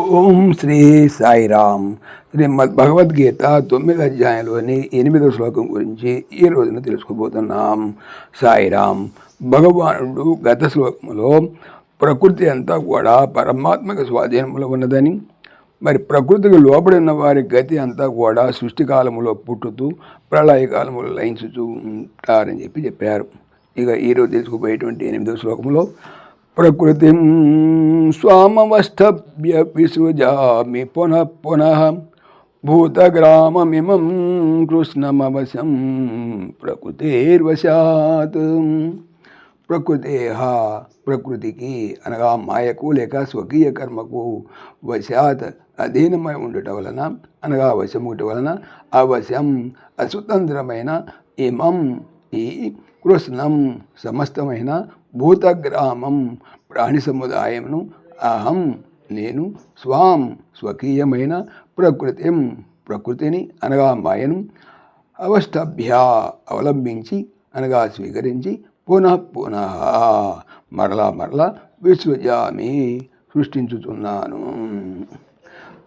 ఓం శ్రీ సాయిరామ్. శ్రీమద్ భగవద్గీత తొమ్మిది అధ్యాయంలోని ఎనిమిదవ శ్లోకం గురించి ఈ రోజున తెలుసుకోబోతున్నాం. సాయిరామ్ భగవానుడు గత శ్లోకంలో ప్రకృతి అంతా కూడా పరమాత్మక స్వాధీనంలో ఉన్నదని మరి ప్రకృతికి లోబడి ఉన్న వారి గతి అంతా కూడా సృష్టి కాలంలో పుట్టుతూ ప్రళయకాలములో లయించుతూ ఉంటారని చెప్పి చెప్పారు. ఇక ఈరోజు తెలుసుకుపోయేటువంటి ఎనిమిదవ శ్లోకంలో ప్రకృతి స్వామవష్టభ్య విసృజామి పునః పునః భూతగ్రామమిమం కృష్ణమవశం ప్రకృతిర్వశాత్ ప్రకృతేహ ప్రకృతికి అనగా మాయకు లేక స్వకీయ కర్మకు వశాత్ అధీనమై ఉండటం వలన అనగా వశం ఉండటం వలన అవశం అస్వతంత్రమైన ఇమం ఈ కృష్ణం సమస్తమైన భూతగ్రామం ప్రాణి సముదాయమును అహం నేను స్వాం స్వకీయమైన ప్రకృతిం ప్రకృతిని అనగా మాయను అవష్టభ్య అవలంబించి అనగా స్వీకరించి పునః పునః మరలా మరలా విశ్వజామి సృష్టించుతున్నాను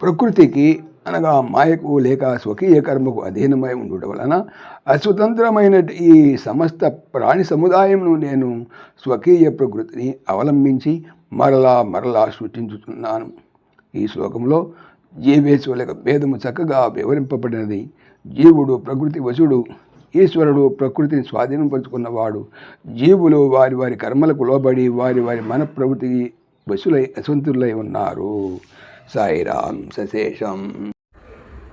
ప్రకృతికి అనగా మాయకు లేక స్వకీయ కర్మకు అధీనమై ఉండటం వలన అస్వతంత్రమైన ఈ సమస్త ప్రాణి సముదాయమును నేను స్వకీయ ప్రకృతిని అవలంబించి మరలా మరలా సృష్టించుతున్నాను ఈ శ్లోకంలో జీవేశ్వరులకు భేదము చక్కగా వివరింపబడినది. జీవుడు ప్రకృతి వశుడు ఈశ్వరుడు ప్రకృతిని స్వాధీనపరుచుకున్నవాడు జీవులు వారి వారి కర్మలకు లోబడి వారి వారి మన ప్రకృతి వశులై అసంతులై ఉన్నారు. సాయిరాం సశేషం.